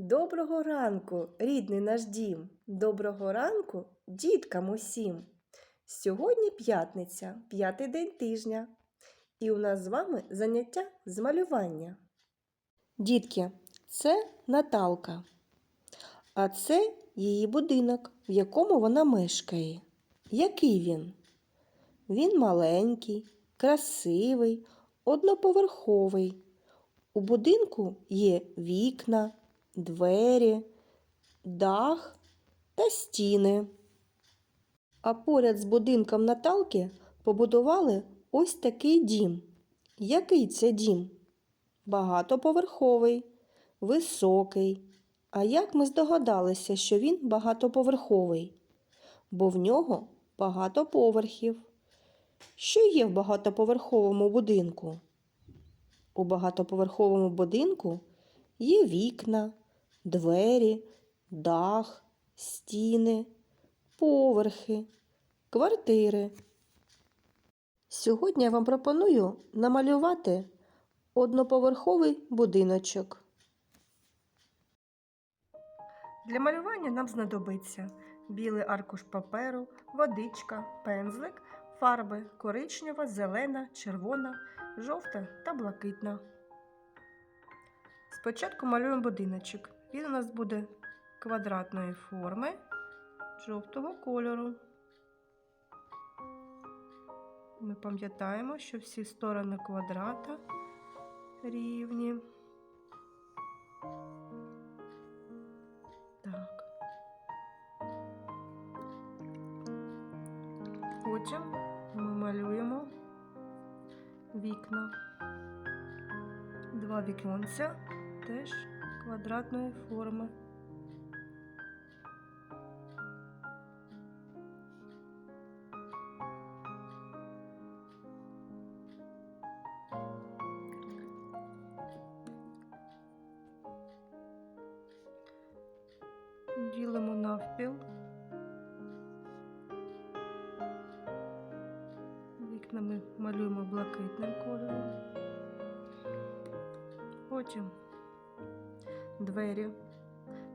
Доброго ранку, рідний наш дім. Доброго ранку, діткам усім. Сьогодні п'ятниця, п'ятий день тижня. І у нас з вами заняття з малювання. Дітки, це Наталка. А це її будинок, в якому вона мешкає. Який він? Він маленький, красивий, одноповерховий. У будинку є вікна, двері, дах та стіни. А поряд з будинком Наталки побудували ось такий дім. Який це дім? Багатоповерховий, високий. А як ми здогадалися, що він багатоповерховий? Бо в нього багато поверхів. Що є в багатоповерховому будинку? У багатоповерховому будинку є вікна, двері, дах, стіни, поверхи, квартири. Сьогодні я вам пропоную намалювати одноповерховий будиночок. Для малювання нам знадобиться білий аркуш паперу, водичка, пензлик, фарби коричнева, зелена, червона, жовта та блакитна. Спочатку малюємо будиночок. Він у нас буде квадратної форми жовтого кольору. Ми пам'ятаємо, що всі сторони квадрата рівні. Так. Потім ми малюємо вікна. Два віконця теж квадратної форми. Ділимо навпіл. Вікна ми малюємо блакитним кольором. Потім двері.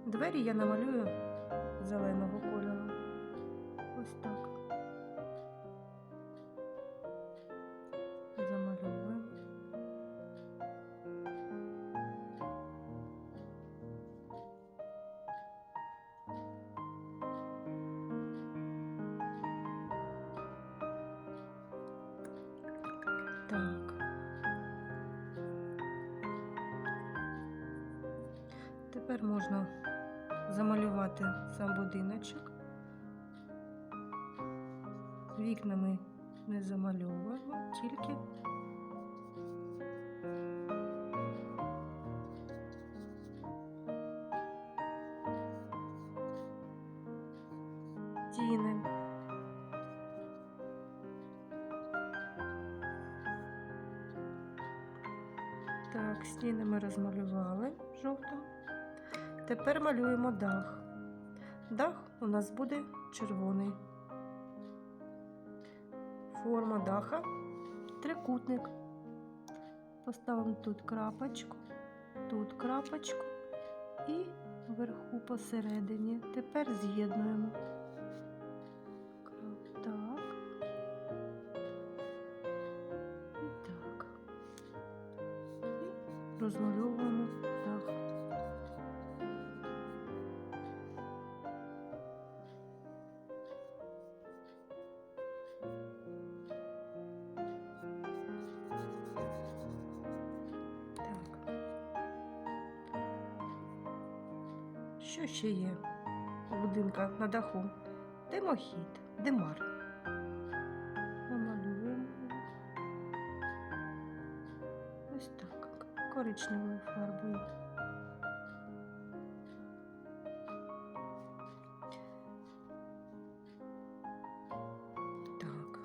Двері я намалюю зеленого кольору. Ось так. Замальовуємо. Так. Тепер можна замалювати сам будиночок. Вікна ми не замальовуємо, тільки стіни. Так, стіни ми розмалювали жовтим. Тепер малюємо дах. Дах у нас буде червоний. Форма даха трикутник. Поставимо тут крапочку, тут крапочку і вверху посередині. Тепер з'єднуємо. Так. І так. І розмальовуємо дах. Що ще є у будинка на даху? Димохід, димар. Намалюємо. Ось так, коричневою фарбою. Так.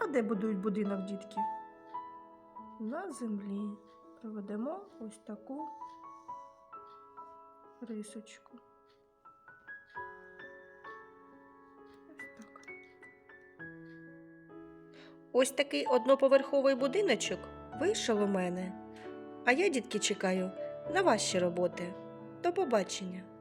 А де будують будинок, дітки? На землі. Проведемо ось таку рисочку. Ось такий одноповерховий будиночок вийшов у мене. А я, дітки, чекаю на ваші роботи. До побачення!